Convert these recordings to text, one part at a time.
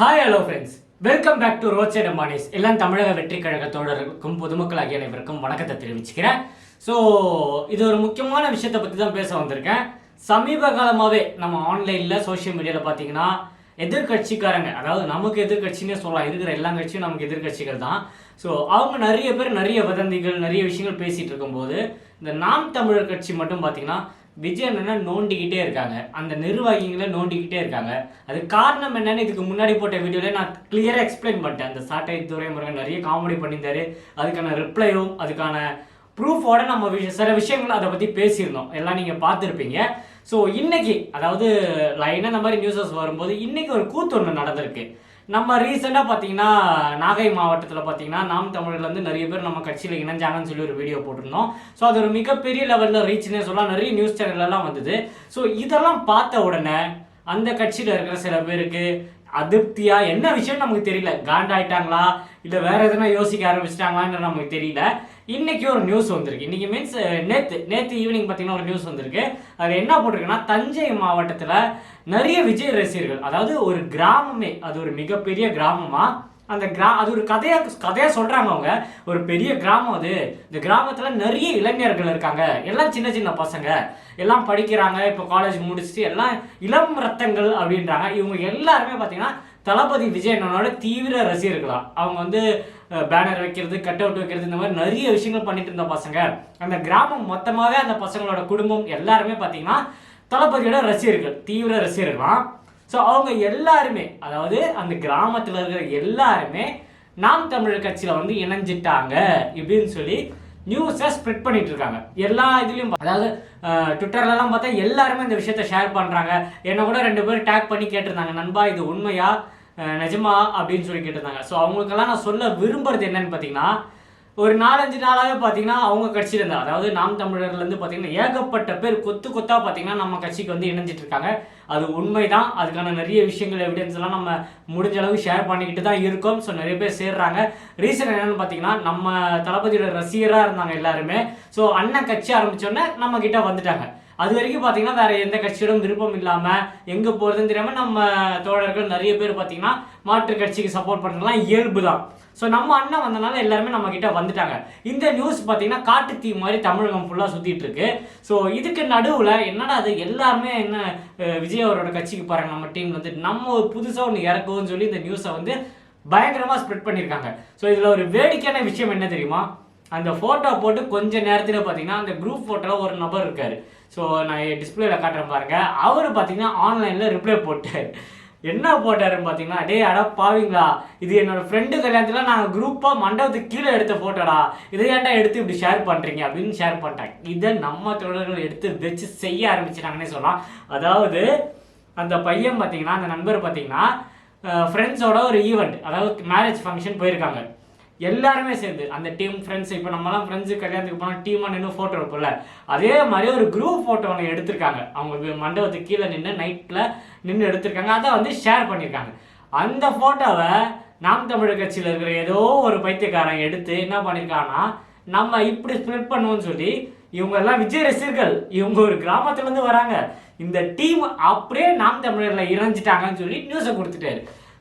Hi hello friends welcome back to road side Ambanis எல்லாம் தமிழக வெற்றி கழக தோழர்களுக்கும் பொதுமக்கள் ஆகிய அனைவருக்கும் வணக்கத்தை தெரிவிச்சுக்கிறேன். ஸோ இது ஒரு முக்கியமான விஷயத்தை பற்றி தான் பேச வந்திருக்கேன். சமீப காலமாகவே நம்ம ஆன்லைனில் சோஷியல் மீடியாவில் பார்த்தீங்கன்னா எதிர்க்கட்சிக்காரங்க அதாவது நமக்கு எதிர்க்கட்சின்னே சொல்லலாம். இருக்கிற எல்லா கட்சியும் நமக்கு எதிர்க்கட்சிகள் தான். ஸோ அவங்க நிறைய பேர் நிறைய வதந்திகள் நிறைய விஷயங்கள் பேசிகிட்டு இருக்கும்போது இந்த நாம் தமிழர் கட்சி மட்டும் பார்த்தீங்கன்னா விஜய் என்னென்னா நோண்டிக்கிட்டே இருக்காங்க. அந்த நிர்வாகிகளை நோண்டிக்கிட்டே இருக்காங்க. அது காரணம் என்னன்னு இதுக்கு முன்னாடி போட்ட வீடியோவில் நான் கிளியராக எக்ஸ்பிளைன் பண்ணிட்டேன். அந்த சாட்டை துறைமுருகன் நிறைய காமெடி பண்ணியிருந்தாரு. அதுக்கான ரிப்ளையும் அதுக்கான ப்ரூஃபோட நம்ம விஷ- சில விஷயங்கள் அதை பற்றி பேசியிருந்தோம். எல்லாம் நீங்கள் பார்த்துருப்பீங்க. ஸோ இன்னைக்கு அதாவது லைனாக இந்த மாதிரி நியூஸஸ் வரும்போது இன்னைக்கு ஒரு கூத்து ஒன்று நடந்திருக்கு. நம்ம ரீசெண்டாக பார்த்தீங்கன்னா நாகை மாவட்டத்தில் பார்த்தீங்கன்னா நாம் தமிழர்லேருந்து நிறைய பேர் நம்ம கட்சியில் இணைஞ்சாங்கன்னு சொல்லி ஒரு வீடியோ போட்டிருந்தோம். ஸோ அது ஒரு மிகப்பெரிய லெவலில் ரீச்னே சொல்லலாம். நிறைய நியூஸ் சேனல்லாம் வந்தது. ஸோ இதெல்லாம் பார்த்த உடனே அந்த கட்சியில் இருக்கிற சில பேருக்கு அதிருப்தியா? என்ன விஷயம் நமக்கு தெரியல. காண்டாயிட்டாங்களா? இல்லை வேற எதனா யோசிக்க ஆரம்பிச்சிட்டாங்களான்னு நமக்கு தெரியல. இன்னைக்கு ஒரு நியூஸ் வந்திருக்கு. இன்னைக்கு மீன்ஸ் நேற்று நேற்று ஈவினிங் பார்த்தீங்கன்னா ஒரு நியூஸ் வந்திருக்கு. அது என்ன போட்டிருக்குன்னா தஞ்சை மாவட்டத்தில் நிறைய விஜய் ரசிகர்கள் அதாவது ஒரு கிராமமே அது ஒரு மிகப்பெரிய கிராமமாக அந்த கிரா அது ஒரு கதையா கதையா சொல்றாங்க அவங்க. ஒரு பெரிய கிராமம் அது. இந்த கிராமத்துல நிறைய இளைஞர்கள் இருக்காங்க. எல்லாம் சின்ன சின்ன பசங்க. எல்லாம் படிக்கிறாங்க. இப்போ காலேஜ் முடிச்சுட்டு எல்லாம் இளம் ரத்தங்கள் அப்படின்றாங்க. இவங்க எல்லாருமே பார்த்தீங்கன்னா தளபதி விஜய் அண்ணனோட தீவிர ரசிகர்களா. அவங்க வந்து பேனர் வைக்கிறது கட் அவுட் வைக்கிறது இந்த மாதிரி நிறைய விஷயங்கள் பண்ணிட்டு இருந்த பசங்க. அந்த கிராமம் மொத்தமாகவே அந்த பசங்களோட குடும்பம் எல்லாருமே பார்த்தீங்கன்னா தளபதியோட ரசிகர்கள் தீவிர ரசிகர்களாம் ஸோ அவங்க எல்லாருமே அதாவது அந்த கிராமத்தில் இருக்கிற எல்லாருமே நாம் தமிழர் கட்சியில் வந்து இணைஞ்சிட்டாங்க இப்படின்னு சொல்லி நியூஸை ஸ்ப்ரெட் பண்ணிட்டு இருக்காங்க எல்லா இதுலேயும் அதாவது ட்விட்டர்லலாம் பார்த்தா எல்லாருமே இந்த விஷயத்த ஷேர் பண்ணுறாங்க என்னை கூட ரெண்டு பேரும் டேக் பண்ணி கேட்டிருந்தாங்க. நண்பா இது உண்மையா? நிஜமா? அப்படின்னு சொல்லி கேட்டிருந்தாங்க. ஸோ அவங்களுக்கெல்லாம் நான் சொல்ல விரும்புறது என்னன்னு பார்த்தீங்கன்னா ஒரு நாலஞ்சு நாளாவே பார்த்தீங்கன்னா அவங்க கட்சியில இருந்தா அதாவது நாம் தமிழர்லேருந்து பார்த்தீங்கன்னா ஏகப்பட்ட பேர் கொத்து கொத்தாக பார்த்தீங்கன்னா நம்ம கட்சிக்கு வந்து இணைஞ்சிட்டு இருக்காங்க அது உண்மைதான். அதுக்கான நிறைய விஷயங்கள் எவிடன்ஸ் எல்லாம் நம்ம முடிஞ்ச அளவு ஷேர் பண்ணிக்கிட்டு தான் இருக்கோம் ஸோ நிறைய பேர் சேர்றாங்க. ரீசன் என்னன்னு பார்த்தீங்கன்னா நம்ம தளபதியோட ரசிகராக இருந்தாங்க எல்லாருமே. ஸோ அண்ணன் கட்சி ஆரம்பிச்சோன்னே நம்ம கிட்ட வந்துட்டாங்க. அது வரைக்கும் பார்த்தீங்கன்னா வேற எந்த கட்சியோடும் விருப்பம் இல்லாமல் எங்கே போகிறதுன்னு தெரியாம நம்ம தோழர்கள் நிறைய பேர் பார்த்தீங்கன்னா மாற்று கட்சிக்கு சப்போர்ட் பண்ணுறதுலாம் இயல்பு தான் ஸோ நம்ம அண்ணன் வந்தனால எல்லாருமே நம்ம கிட்ட வந்துட்டாங்க. இந்த நியூஸ் பார்த்தீங்கன்னா காட்டு தீ மாதிரி தமிழகம் ஃபுல்லாக சுற்றிட்டு இருக்கு. ஸோ இதுக்கு நடுவில் என்னடா அது எல்லாருமே என்ன விஜய் விஜய் அவரோட கட்சிக்கு பாருங்க நம்ம டீம் வந்து நம்ம ஒரு புதுசாக ஒன்று இறக்குவோம்னு சொல்லி இந்த நியூஸை வந்து பயங்கரமாக ஸ்ப்ரெட் பண்ணியிருக்காங்க ஸோ இதில் ஒரு வேடிக்கையான விஷயம் என்ன தெரியுமா? அந்த ஃபோட்டோ போட்டு கொஞ்ச நேரத்தில் பார்த்தீங்கன்னா அந்த குரூப் ஃபோட்டோவில் ஒரு நபர் இருக்கார். ஸோ நான் டிஸ்பிளேல காட்டுறேன் பாருங்க. அவர் பார்த்தீங்கன்னா ஆன்லைனில் ரிப்ளை போட்டார். என்ன போட்டாருன்னு பார்த்தீங்கன்னா டேய் அடா பாவீங்களா இது என்னோட ஃப்ரெண்டு கல்யாணத்தில் நாங்கள் குரூப்பாக மண்டபத்துக்கு கீழே எடுத்த ஃபோட்டோடா இதை ஏன்டா எடுத்து இப்படி ஷேர் பண்ணுறீங்க அப்படின்னு ஷேர் பண்ணிட்டாங்க. இதை நம்ம தொடர்கள் எடுத்து வச்சு செய்ய ஆரம்பிச்சிட்டாங்கன்னே சொல்லலாம். அதாவது அந்த பையன் பார்த்தீங்கன்னா அந்த நண்பர் பார்த்தீங்கன்னா ஃப்ரெண்ட்ஸோட ஒரு ஈவெண்ட் அதாவது மேரேஜ் ஃபங்க்ஷன் போயிருக்காங்க. எல்லாருமே சேர்ந்து அந்த டீம் ஃப்ரெண்ட்ஸ் இப்போ நம்மலாம் ஃப்ரெண்ட்ஸு கல்யாணத்துக்கு போனால் டீமாக நின்று ஃபோட்டோ எடுப்போம்ல. அதே மாதிரி ஒரு குரூப் ஃபோட்டோ ஒன்று எடுத்திருக்காங்க. அவங்க மண்டபத்துக்கு கீழே நின்று நைட்டில் நின்று எடுத்திருக்காங்க. அதை வந்து ஷேர் பண்ணியிருக்காங்க அந்த ஃபோட்டோவை நாம் தமிழர் கட்சியில் இருக்கிற ஏதோ ஒரு பைத்தியக்காரன் எடுத்து என்ன பண்ணியிருக்காங்கன்னா நம்ம இப்படி ஸ்ப்ரெட் பண்ணுவோம்னு சொல்லி இவங்க எல்லாம் விஜய் ரசிகர்கள் இவங்க ஒரு கிராமத்துலேருந்து வராங்க. இந்த டீம் அப்படியே நாம் தமிழரில் இறஞ்சிட்டாங்கன்னு சொல்லி நியூஸை கொடுத்துட்டாரு.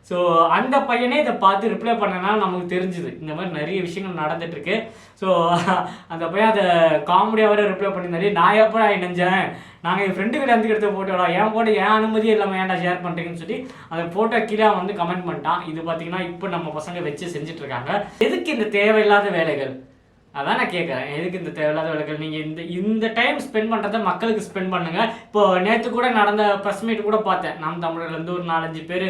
ஸோ அந்த பையனே இதை பார்த்து ரிப்ளை பண்ணனால நமக்கு தெரிஞ்சுது. இந்த மாதிரி நிறைய விஷயங்கள் நடந்துட்டு இருக்கு ஸோ அந்த பையன் அதை காமெடியாக வர ரிப்ளை பண்ணியிருந்தாரு. நான் எப்போ இணைஞ்சேன் நாங்கள் என் ஃப்ரெண்டு கிட்ட இருந்து எடுத்த ஃபோட்டோடா என் ஃபோட்டோ என் அனுமதியும் இல்லாமல் ஏன்டா ஷேர் பண்ணுறீங்கன்னு சொல்லி அந்த ஃபோட்டோ கீழே வந்து கமெண்ட் பண்ணிட்டான். இது பார்த்தீங்கன்னா இப்போ நம்ம பசங்க வச்சு செஞ்சுட்டு இருக்காங்க. எதுக்கு இந்த தேவையில்லாத வேலைகள்? அதான் நான் கேட்குறேன் எதுக்கு இந்த தேவையில்லாத வேலைகள்? நீங்கள் இந்த இந்த டைம் ஸ்பெண்ட் பண்ணுறத மக்களுக்கு ஸ்பெண்ட் பண்ணுங்க. இப்போ நேற்று கூட நடந்த ப்ரெஸ் மீட் கூட பார்த்தேன். நாம் தமிழர்லேருந்து ஒரு நாலஞ்சு பேர்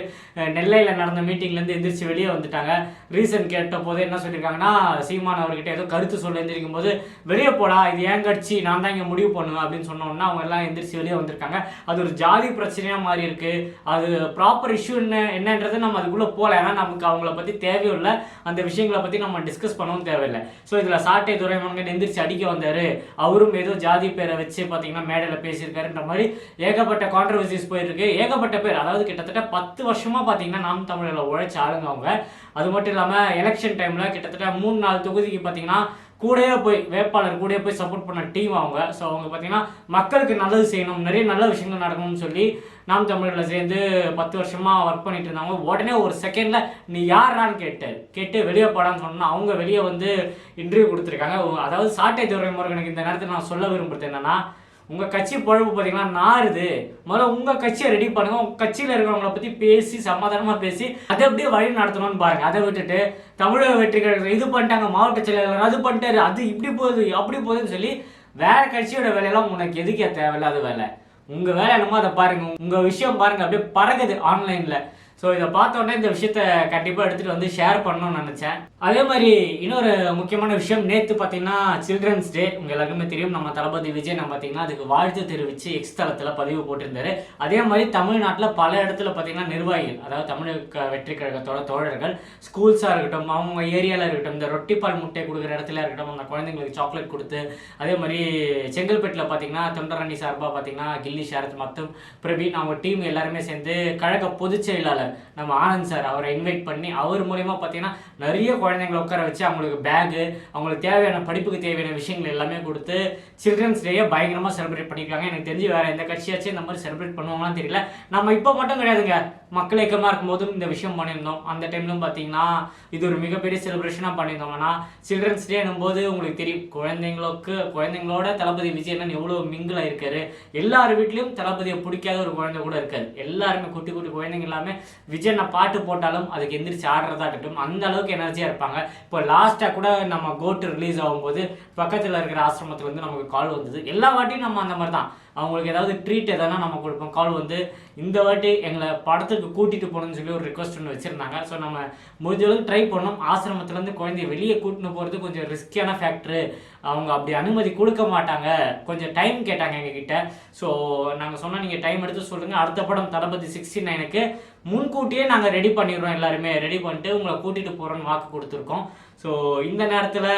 நெல்லையில் நடந்த மீட்டிங்லேருந்து எந்திரிச்சு வெளியே வந்துட்டாங்க. ரீசன் கேட்ட போது என்ன சொல்லியிருக்காங்கன்னா சீமான் அவர்கிட்ட ஏதோ கருத்து சொல்ல எந்திரிக்கும் போது வெளியே போடா இது ஏன் கட்சி? நான் தான் இங்கே முடிவு பண்ணுவேன். அப்படின்னு சொன்னோன்னா அவங்க எல்லாம் எந்திரிச்சு வெளியே வந்திருக்காங்க. அது ஒரு ஜாதி பிரச்சனையாக மாறி இருக்கு. அது ப்ராப்பர் இஷ்யூ என்ன என்னன்றது நம்ம அதுக்குள்ளே போகல. ஏன்னா நமக்கு அவங்கள பற்றி தேவையில்லை அந்த விஷயங்களை பற்றி நம்ம டிஸ்கஸ் பண்ணவும் தேவையில்லை. ஸோ இதில் நாட்டை துறைமுகன் எந்திரிச்சு அடிக்க வந்தார். அவரும் ஏதோ ஜாதி பேரை வச்சு பார்த்தீங்கன்னா மேடையில் பேசியிருக்காருன்ற மாதிரி ஏகப்பட்ட கான்ட்ரவர்சிஸ் போயிருக்கு. ஏகப்பட்ட பேர் அதாவது கிட்டத்தட்ட பத்து வருஷமா பார்த்தீங்கன்னா நாம் தமிழில் உழைச்ச ஆளுங்க அவங்க. அது மட்டும் இல்லாமல் எலெக்ஷன் டைமில் கிட்டத்தட்ட மூணு நாலு தொகுதிக்கு பார்த்தீங்கன்னா கூடயே போய் வேட்பாளர் கூடயே போய் சப்போர்ட் பண்ண டீம் அவங்க. ஸோ அவங்க பார்த்தீங்கன்னா மக்களுக்கு நல்லது செய்யணும் நிறைய நல்ல விஷயங்கள் நடக்கணும்னு சொல்லி நாம் தமிழரில் சேர்ந்து பத்து வருஷமாக ஒர்க் பண்ணிட்டு இருந்தாங்க உடனே ஒரு செகண்டில் நீ யாரான்னு கேட்டு கேட்டு வெளியே போடான்னு சொன்னா அவங்க வெளியே வந்து இன்டர்வியூ கொடுத்துருக்காங்க. அதாவது சாட்டை துறைமுருகனுக்கு இந்த நேரத்தில் நான் சொல்ல விரும்புறது என்னன்னா உங்கள் கட்சி பொழப்பு பார்த்தீங்கன்னா நாருது முதல்ல உங்கள் கட்சியை ரெடி பண்ணுங்க. உங்கள் கட்சியில் இருக்கிறவங்கள பற்றி பேசி சமாதானமாக பேசி அதை அப்படியே வழி நடத்தணும்னு பாருங்க. அதை விட்டுட்டு தமிழக வெற்றிகள் இது பண்ணிட்டாங்க மாவட்ட செயலாளர் அது பண்ணிட்டாரு அது இப்படி போகுது அப்படி போகுதுன்னு சொல்லி வேற கட்சியோட வேலையெல்லாம் உனக்கு எதுக்கே தேவையில்லாத வேலை? உங்கள் வேலை என்னமோ அதை பாருங்கள் உங்கள் விஷயம் பாருங்கள் அப்படியே பறகுது ஆன்லைனில் ஸோ இதை பார்த்தோன்னே இந்த விஷயத்த கண்டிப்பாக எடுத்துகிட்டு வந்து ஷேர் பண்ணணும்னு நினச்சேன். அதே மாதிரி இன்னொரு முக்கியமான விஷயம் நேற்று பார்த்தீங்கன்னா சில்ட்ரன்ஸ் டே உங்கள் எல்லாருக்குமே தெரியும். நம்ம தளபதி விஜய் நம்ம பார்த்தீங்கன்னா அதுக்கு வாழ்த்து தெரிவித்து எக்ஸ் தளத்தில் பதிவு போட்டிருந்தாரு. அதே மாதிரி தமிழ்நாட்டில் பல இடத்துல பார்த்தீங்கன்னா நிர்வாகிகள் அதாவது தமிழக வெற்றி கழகத்தோட தோழர்கள் ஸ்கூல்ஸாக இருக்கட்டும் அவங்க ஏரியாவில் இருக்கட்டும் இந்த ரொட்டிப்பால் முட்டை கொடுக்குற இடத்துல இருக்கட்டும் அந்த குழந்தைங்களுக்கு சாக்லேட் கொடுத்து அதே மாதிரி செங்கல்பேட்டில் பார்த்தீங்கன்னா தொண்டரணி சார்பாக பார்த்தீங்கன்னா கில்லி ஷரத் மற்றும் பிரவீன் அவங்க டீம் எல்லாருமே சேர்ந்து கழக பொதுச் செயலாளர் நம்ம ஆனந்த் சார் அவரை இன்வைட் பண்ணி அவர் மூலயமா பார்த்தீங்கன்னா நிறைய குழந்தைங்களை உட்கார வச்சு அவங்களுக்கு பேகு அவங்களுக்கு தேவையான படிப்புக்கு தேவையான விஷயங்கள் எல்லாமே கொடுத்து சில்ட்ரன்ஸ் டேயை பயங்கரமாக செலிப்ரேட் பண்ணியிருக்காங்க எனக்கு தெரிஞ்சு வேற எந்த கட்சியாச்சும் இந்த மாதிரி செலிப்ரேட் பண்ணுவாங்களான்னு தெரியல. நம்ம இப்போ மட்டும் கிடையாதுங்க. மக்கள் இயக்கமாக இருக்கும்போதும் இந்த விஷயம் பண்ணியிருந்தோம். அந்த டைம்லும் பார்த்தீங்கன்னா இது ஒரு மிகப்பெரிய செலிப்ரேஷனாக பண்ணியிருந்தோம். ஆனால் சில்ட்ரன்ஸ் டேனும் போது உங்களுக்கு தெரியும் குழந்தைங்களுக்கு குழந்தைங்களோட தளபதி விஜயன் எவ்வளோ மிங்கிள் ஆயிருக்காரு. எல்லார் வீட்லேயும் தளபதியை பிடிக்காத ஒரு குழந்தை கூட இருக்காது. எல்லாருமே குட்டி குட்டி குழந்தைங்க எல்லாமே விஜய் நான் பாட்டு போட்டாலும் அதுக்கு எந்திரிச்சு ஆடுறதா இருக்கட்டும் அந்த அளவுக்கு எனர்ஜியாக இருப்பாங்க. இப்போ லாஸ்ட்டாக கூட நம்ம கோட்டு ரிலீஸ் ஆகும்போது பக்கத்தில் இருக்கிற ஆசிரமத்துலேருந்து நமக்கு கால் வந்தது. எல்லா வாட்டியும் நம்ம அந்த மாதிரி தான் அவங்களுக்கு ஏதாவது ட்ரீட் எதனா நம்ம கொடுப்போம். கால் வந்து இந்த வாட்டி எங்களை படத்துக்கு கூட்டிட்டு போகணும்னு சொல்லி ஒரு ரிக்வஸ்ட் ஒன்று வச்சுருந்தாங்க. ஸோ நம்ம முடிஞ்சளவுக்கு ட்ரை பண்ணோம். ஆசிரமத்துலேருந்து குழந்தைய வெளியே கூட்டின்னு போகிறது கொஞ்சம் ரிஸ்கியான ஃபேக்டரு அவங்க அப்படி அனுமதி கொடுக்க மாட்டாங்க. கொஞ்சம் டைம் கேட்டாங்க எங்ககிட்ட. ஸோ நாங்கள் சொன்னால் நீங்கள் டைம் எடுத்து சொல்லுங்கள் அடுத்த படம் தளபதி சிக்ஸ்டி நைனுக்கு முன்கூட்டியே நாங்கள் ரெடி பண்ணிடுறோம் எல்லாருமே. ரெடி பண்ணிட்டு உங்களை கூட்டிகிட்டு போகிறோன்னு வாக்கு கொடுத்துருக்கோம். ஸோ இந்த நேரத்தில்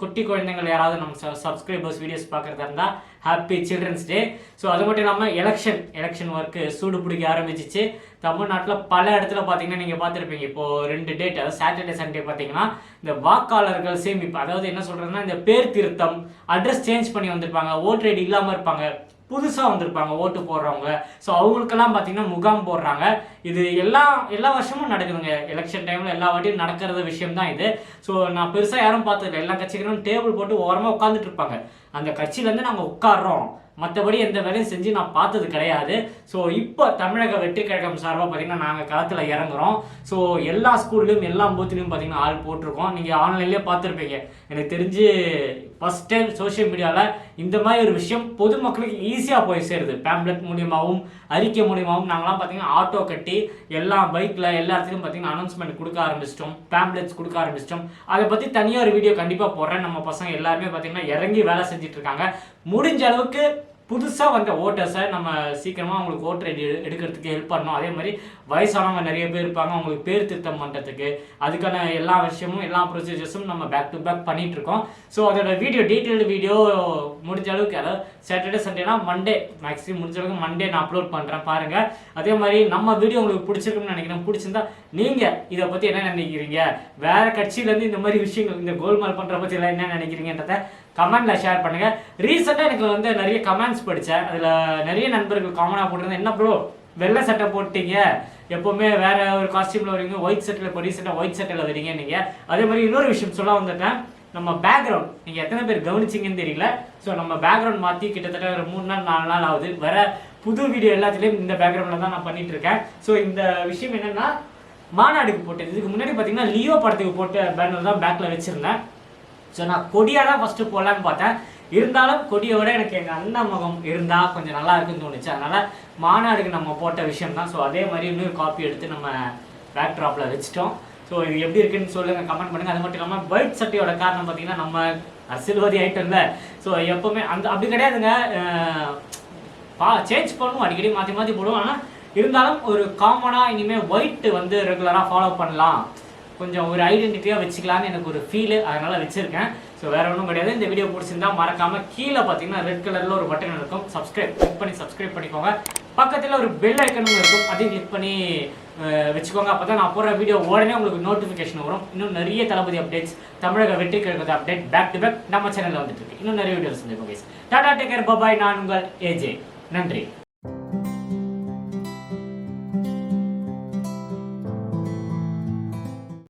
குட்டி குழந்தைங்கள் யாராவது நம்ம சப்ஸ்கிரைபர்ஸ் வீடியோஸ் பார்க்குறதா இருந்தால் ஹாப்பி சில்ட்ரன்ஸ் டே ஸோ அது மட்டும் இல்லாமல் எலெக்ஷன் எலெக்ஷன் ஒர்க்கு சூடு பிடிக்க ஆரம்பிச்சிச்சு. தமிழ்நாட்டில் பல இடத்துல பார்த்தீங்கன்னா நீங்கள் பார்த்துருப்பீங்க இப்போது ரெண்டு டேட் அதாவது சாட்டர்டே சண்டே பார்த்தீங்கன்னா இந்த வாக்காளர்கள் சேமிப்பு அதாவது என்ன சொல்கிறதுன்னா இந்த பேர் திருத்தம் அட்ரஸ் சேஞ்ச் பண்ணி வந்திருப்பாங்க. ஓட்டர் ஐடி இல்லாமல் இருப்பாங்க. புதுசாக வந்திருப்பாங்க ஓட்டு போடுறவங்க. ஸோ அவங்களுக்கெல்லாம் பார்த்தீங்கன்னா முகாம் போடுறாங்க. இது எல்லா எல்லா வருஷமும் நடக்குதுங்க. எலெக்ஷன் டைமில் எல்லா வாட்டியும் நடக்கிறது விஷயம் தான் இது. ஸோ நான் பெருசாக யாரும் பார்த்ததில்ல எல்லா கட்சிகளும் டேபிள் போட்டு ஓரமாக உட்காந்துட்டு இருப்பாங்க. அந்த கட்சியிலேருந்து நாங்கள் உட்காடுறோம் மற்றபடி எந்த வேலையும் செஞ்சு நான் பார்த்தது கிடையாது. ஸோ இப்போ தமிழக வெற்றி கழகம் சார்பாக பார்த்தீங்கன்னா நாங்கள் களத்தில் இறங்குறோம். ஸோ எல்லா ஸ்கூல்லையும் எல்லா பூத்துலையும் பார்த்தீங்கன்னா ஆள் போட்டிருக்கோம். நீங்கள் ஆன்லைன்லேயே பார்த்துருப்பீங்க. எனக்கு தெரிஞ்சு ஃபஸ்ட் டைம் சோஷியல் மீடியாவில் இந்த மாதிரி ஒரு விஷயம் பொதுமக்களுக்கு ஈஸியாக போய் சேருது. பேம்ப்ளெட் மூலியமாகவும் அறிக்கை மூலியமாகவும் நாங்களாம் பார்த்தீங்கன்னா ஆட்டோ கட்டி எல்லா பைக்கில் எல்லா இடத்துலையும் பார்த்தீங்கன்னா அனௌன்ஸ்மெண்ட் கொடுக்க ஆரம்பிச்சிட்டோம். பேம்ப்ளெட்ஸ் கொடுக்க ஆரம்பிச்சிட்டோம். அதை பற்றி தனியாக ஒரு வீடியோ கண்டிப்பாக போடுறேன். நம்ம பசங்க எல்லாருமே பார்த்தீங்கன்னா இறங்கி வேலை செஞ்சுட்டு இருக்காங்க. முடிஞ்ச அளவுக்கு புதுசாக வந்த ஓட்டர்ஸை நம்ம சீக்கிரமாக அவங்களுக்கு ஓட்டர் ஐடி எடுக்கிறதுக்கு ஹெல்ப் பண்ணணும். அதே மாதிரி வயசானவங்க நிறைய பேர் இருப்பாங்க. அவங்களுக்கு பேர் திருத்தம் பண்ணுறதுக்கு அதுக்கான எல்லா விஷயமும் எல்லா ப்ரொசீஜர்ஸும் நம்ம பேக் டு பேக் பண்ணிகிட்ருக்கோம் இருக்கோம். ஸோ அதோட வீடியோ டீட்டெயில்டு வீடியோ முடிஞ்ச அளவுக்கு அதாவது சாட்டர்டே சண்டேனா மண்டே மேக்ஸிமம் முடிஞ்ச அளவுக்கு மண்டே நான் அப்லோட் பண்ணுறேன் பாருங்கள் அதே மாதிரி நம்ம வீடியோ உங்களுக்கு பிடிச்சிருக்குன்னு நினைக்கிறேன். பிடிச்சிருந்தா நீங்கள் இதை பற்றி என்ன நினைக்கிறீங்க? வேறு கட்சியிலேருந்து இந்த மாதிரி விஷயங்கள் இந்த கோல்மால் பண்ணுற பற்றி எல்லாம் என்ன நினைக்கிறீங்கன்றத கமெண்ட்ல ஷேர் பண்ணுங்க. ரீசெண்டாக எனக்கு வந்து நிறைய கமெண்ட்ஸ் படித்தேன் அதில் நிறைய நண்பர்கள் காமனாக போட்டிருந்தேன். என்ன ப்ரோ வெள்ளை சட்டை போட்டீங்க. எப்போவுமே வேற ஒரு காஸ்டியூமில் வரீங்க ஒயிட் சட்டில் இப்போ ரீசெண்டாக ஒயிட் சட்டையில் வரீங்க நீங்கள் அதே மாதிரி இன்னொரு விஷயம் சொல்ல வந்துட்டேன். நம்ம பேக்ரவுண்ட் நீங்கள் எத்தனை பேர் கவனிச்சிங்கன்னு தெரியல. ஸோ நம்ம பேக்ரவுண்ட் மாற்றி கிட்டத்தட்ட ஒரு மூணு நாள் நாலு நாள் ஆகுது. வர புது வீடியோ எல்லாத்துலேயும் இந்த பேக்ரவுண்டில் தான் நான் பண்ணிட்டு இருக்கேன். ஸோ இந்த விஷயம் என்னென்னா மாநாடுக்கு போட்டது. இதுக்கு முன்னாடி பார்த்தீங்கன்னா லியோ படத்துக்கு போட்ட பேனர் தான் பேக்கில் வச்சுருந்தேன். ஸோ நான் கொடியாக தான் ஃபஸ்ட்டு போடலான்னு பார்த்தேன். இருந்தாலும் கொடியை விட எனக்கு எங்கள் அண்ணன் முகம் இருந்தால் கொஞ்சம் நல்லா இருக்குன்னு தோணுச்சு. அதனால் மாநாடுக்கு நம்ம போட்ட விஷயம் தான் ஸோ அதே மாதிரி இன்னொரு காப்பி எடுத்து நம்ம பேக்ட்ராப்பில் வச்சுட்டோம். ஸோ இது எப்படி இருக்குன்னு சொல்லுங்கள் கமெண்ட் பண்ணுங்கள் அது மட்டும் இல்லாமல் ஒயிட் சட்டையோட காரணம் பார்த்தீங்கன்னா நம்ம அரசியல்வாதி ஐட்டம்ல ஸோ எப்போவுமே அந்த அப்படி கிடையாதுங்க. பா சேஞ்ச் பண்ணுவோம். அடிக்கடி மாற்றி மாற்றி போடுவோம். ஆனால் இருந்தாலும் ஒரு காமனாக இனிமேல் ஒயிட் வந்து ரெகுலராக ஃபாலோ பண்ணலாம். கொஞ்சம் ஒரு ஐடென்டிட்டியாக வச்சுக்கலாம்னு எனக்கு ஒரு ஃபீலு அதனால் வச்சுருக்கேன். ஸோ வேறு ஒன்றும் கிடையாது. இந்த வீடியோ பிடிச்சிருந்தா மறக்காம கீழே பார்த்தீங்கன்னா ரெட் கலரில் ஒரு பட்டன் இருக்கும். சப்ஸ்கிரைப் கிளிக் பண்ணி சப்ஸ்கிரைப் பண்ணிக்கோங்க. பக்கத்தில் ஒரு பெல் ஐக்கனும் இருக்கும். அதையும் கிளிக் பண்ணி வச்சுக்கோங்க. அப்போ தான் நான் போகிற வீடியோ உடனே உங்களுக்கு நோட்டிஃபிகேஷன் வரும். இன்னும் நிறைய தளபதி அப்டேட்ஸ் தமிழக வெற்றி கழகத்தை அப்டேட் பேக் டு பேக் நம்ம சேனலில் வந்துட்டு இருக்கு. இன்னும் நிறைய வீடியோஸ் சந்திப்போம் டாடா டேக்கர் பபாய் நான் உங்கள் ஏஜே நன்றி.